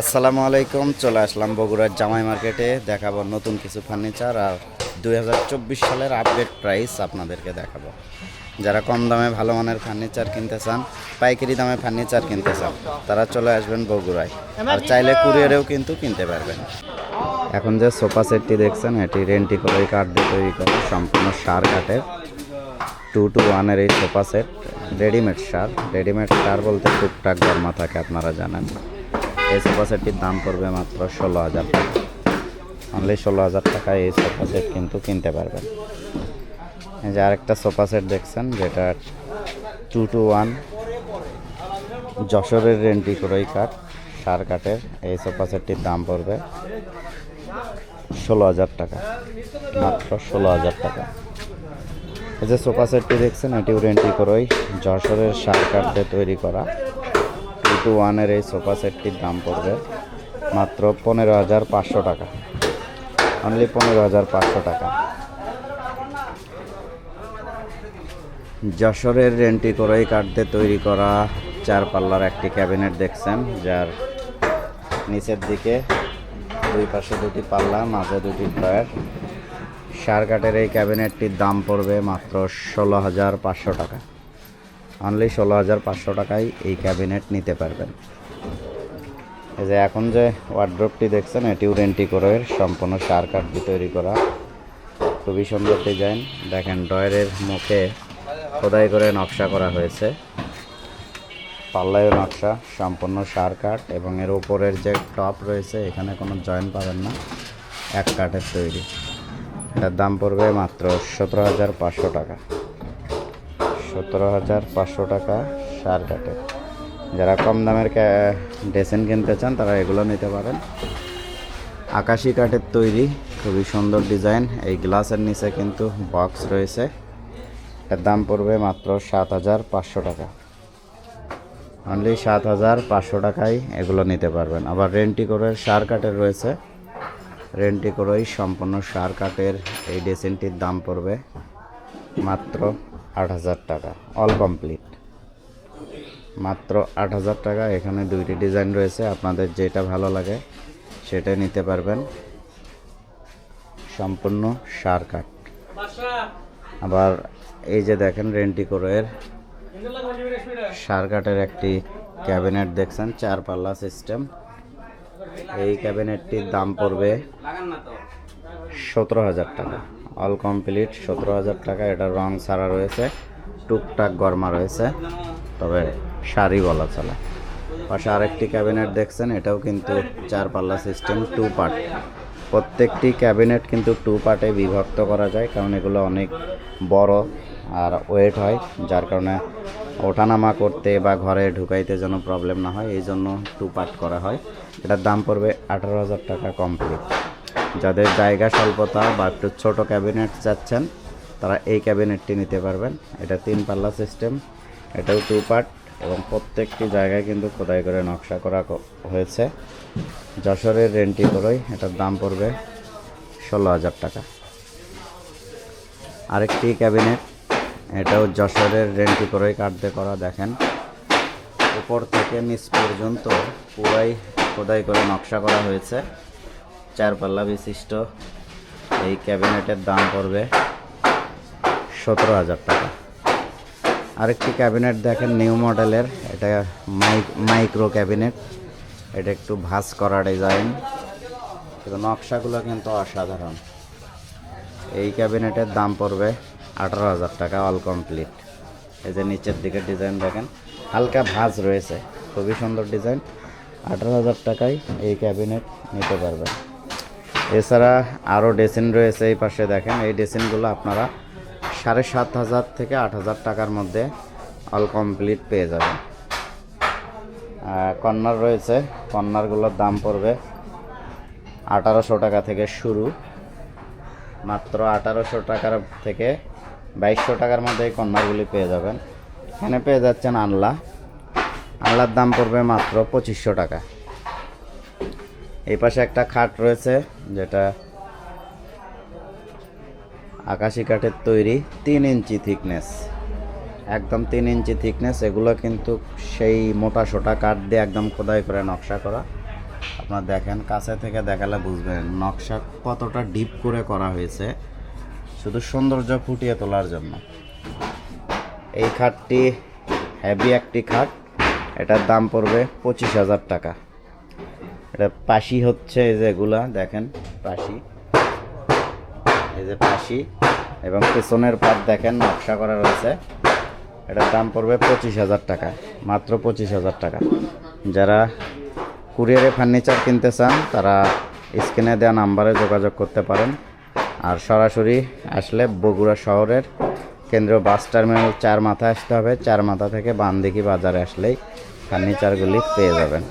আসসালামু আলাইকুম, চলে আসলাম বগুড়ার জামাই মার্কেটে। দেখাবো নতুন কিছু ফার্নিচার আর দুই হাজার চব্বিশ সালের আপডেট প্রাইস আপনাদেরকে দেখাবো। যারা কম দামে ভালো মানের ফার্নিচার কিনতে চান, পাইকারি দামে ফার্নিচার কিনতে চান, তারা চলে আসবেন বগুড়ায়। আর চাইলে কুরিয়ারেও কিন্তু কিনতে পারবেন। এখন যে সোফা সেটটি দেখছেন, এটি রেন্টি করে কাঠ দিয়ে তৈরি করা, সম্পূর্ণ সার কাঠের। টু টু ওয়ানের এই sofa set, readymade sir. Readymade sir বলতে টুকটাক গরমা থাকে, আপনারা জানেন। এই সোফা সেটটির দাম পড়বে মাত্র ষোলো হাজার টাকা। অনলি ষোলো হাজার টাকায় এই সোফা সেট কিন্তু কিনতে পারবেন। এই যে আরেকটা সোফা সেট দেখছেন, যেটা টু টু ওয়ান যশোরের রেন্টি করই কাঠ, সার কাঠের, এই সোফা সেটটির দাম পড়বে ষোলো হাজার টাকা, মাত্র ষোলো হাজার টাকা। এই যে সোফা সেটটি দেখছেন, এটিও রেন্টি করই, যশোরের সার কাঠ দিয়ে তৈরি করা। টু ওয়ানের এই সোফা সেটটির দাম পড়বে মাত্র পনেরো হাজার পাঁচশো টাকা। অনলি পনেরো হাজার পাঁচশো টাকা। যশোরের রেন্টি করই কাঠ দিয়ে তৈরি করা চার পাল্লার একটি ক্যাবিনেট দেখছেন, যার নিচের দিকে দুই পাশে দুটি পাল্লা, মাঝে দুটি ড্রয়ার। সার কাঠের এই ক্যাবিনেটটির দাম পড়বে মাত্র ষোলো হাজার পাঁচশো টাকা। অনলি ষোলো হাজার পাঁচশো টাকায় এই ক্যাবিনেট নিতে পারবেন। এই যে এখন যে ওয়ার্ড্রপটি দেখছেন এটিও রেন্টি করে সম্পূর্ণ সার কাঠ দিয়ে তৈরি করা। খুবই সুন্দর ডিজাইন দেখেন ডয়ের মুখে খোদাই করে নকশা করা হয়েছে। পাল্লায় নকশা, সম্পূর্ণ সার কাঠ এবং এর উপরের যে টপ রয়েছে, এখানে কোনো জয়েন্ট পাবেন না। এক কাঠের তৈরি। এটার দাম পড়বে মাত্র সতেরো হাজার পাঁচশো টাকা। সতেরো হাজার পাঁচশো টাকা সার কাঠে যারা কম দামের ডেসেন কিনতে চান, তারা এগুলো নিতে পারেন। আকাশি কাঠের তৈরি, খুবই সুন্দর ডিজাইন। এই গ্লাসের নিচে কিন্তু বক্স রয়েছে। এর দাম পড়বে মাত্র সাত হাজার পাঁচশো টাকা। অনলি সাত হাজার পাঁচশো টাকায় এগুলো নিতে পারবেন। আবার রেন্টি করে সার কাঠের রয়েছে। রেন্টি করেই সম্পূর্ণ সার কাঠের এই ডেসেনটির দাম পড়বে মাত্র আট হাজার টাকা অল কমপ্লিট মাত্র আট হাজার টাকা, এখানে দুইটি ডিজাইন রয়েছে, আপনাদের যেটা ভালো লাগে সেটাই নিতে পারবেন। সম্পূর্ণ সার কাঠ। আবার এই যে দেখেন রেন্টি কোরের সার কাঠের একটি ক্যাবিনেট দেখছেন চার পাল্লা সিস্টেম। এই ক্যাবিনেটটির দাম পড়বে সতেরো হাজার টাকা। অল কমপ্লিট সতেরো হাজার টাকা। এটা রং ছাড়া রয়েছে, টুকটাক গরমা রয়েছে, তবে শাড়ি বলা চলে। পাশে আরেকটি ক্যাবিনেট দেখছেন, এটাও কিন্তু চার পাল্লা সিস্টেম টু পার্ট প্রত্যেকটি ক্যাবিনেট কিন্তু টু পার্টে বিভক্ত করা যায়, কারণ এগুলো অনেক বড় আর ওয়েট হয়, যার কারণে ওঠানামা করতে বা ঘরে ঢুকাইতে যেন প্রবলেম না হয় এই জন্য টু পার্ট করা হয়। এটার দাম পড়বে আঠারো হাজার টাকা কমপ্লিট যাদের জায়গা স্বল্পতা বা একটু ছোটো ক্যাবিনেট চাচ্ছেন, তারা এই ক্যাবিনেটটি নিতে পারবেন। এটা তিন পাল্লা সিস্টেম, এটাও টু পার্ট এবং প্রত্যেকটি জায়গায় কিন্তু খোদাই করে নকশা করা হয়েছে। যশোরের রেন্টি করই এটার দাম পড়বে ষোলো হাজার টাকা। আরেকটি ক্যাবিনেট, এটাও যশোরের রেন্টি করই কাটতে করা, দেখেন। উপর থেকে নিচ পর্যন্ত পুরাই খোদাই করে নকশা করা হয়েছে। চার পাল্লা বিশিষ্ট এই ক্যাবিনেটের দাম পড়বে সতেরো হাজার টাকা। আরেকটি ক্যাবিনেট দেখেন, নিউ মডেলের, এটা মাইক মাইক্রো ক্যাবিনেট। এটা একটু ভাঁজ করা ডিজাইন। কিন্তু নকশাগুলো কিন্তু অসাধারণ। এই ক্যাবিনেটের দাম পড়বে আঠারো হাজার টাকা অল কমপ্লিট। এই যে নিচের দিকে ডিজাইন দেখেন, হালকা ভাঁজ রয়েছে, খুবই সুন্দর ডিজাইন। আঠারো হাজার টাকায় এই ক্যাবিনেট নিতে পারবেন। এছাড়া আরও ডেসিন রয়েছে এই পাশে দেখেন, এই ডেসিনগুলো আপনারা সাড়ে সাত হাজার থেকে আট হাজার টাকার মধ্যে অল কমপ্লিট পেয়ে যাবেন। কর্নার রয়েছে, কর্নারগুলোর দাম পড়বে আঠারোশো টাকা থেকে শুরু, মাত্র আঠারোশো টাকার থেকে বাইশশো টাকার মধ্যে এই কর্নারগুলি পেয়ে যাবেন। এখানে পেয়ে যাচ্ছেন আনলা, আনলার দাম পড়বে মাত্র পঁচিশশো টাকা। এই পাশে একটা খাট রয়েছে, যেটা আকাশি কাঠের তৈরি, তিন ইঞ্চি থিকনেস একদম তিন ইঞ্চি থিকনেস এগুলো কিন্তু সেই মোটা সোটা কাঠ দিয়ে একদম খোদাই করে নকশা করা। আপনার দেখেন, কাছে থেকে দেখালে বুঝবেন নকশা কতটা ডিপ করে করা হয়েছে, শুধু সৌন্দর্য ফুটিয়ে তোলার জন্য। এই খাটটি হ্যাভি একটি খাট, এটার দাম পড়বে পঁচিশ হাজার টাকা। এটা পাশি হচ্ছে এই যেগুলা দেখেন, পাশি। এই যে পাশি, এবং পেছনের পাত দেখেন, নকশা করা রয়েছে। এটার দাম পড়বে পঁচিশ হাজার টাকা, মাত্র পঁচিশ হাজার টাকা। যারা কুরিয়ারে ফার্নিচার কিনতে চান, তারা স্ক্রিনে দেওয়া নাম্বারে যোগাযোগ করতে পারেন। আর সরাসরি আসলে বগুড়া শহরের কেন্দ্রীয় বাস টার্মিনাল চার মাথা আসতে হবে। চার মাথা থেকে বান্দিকি বাজারে আসলেই ফার্নিচারগুলি পেয়ে যাবেন।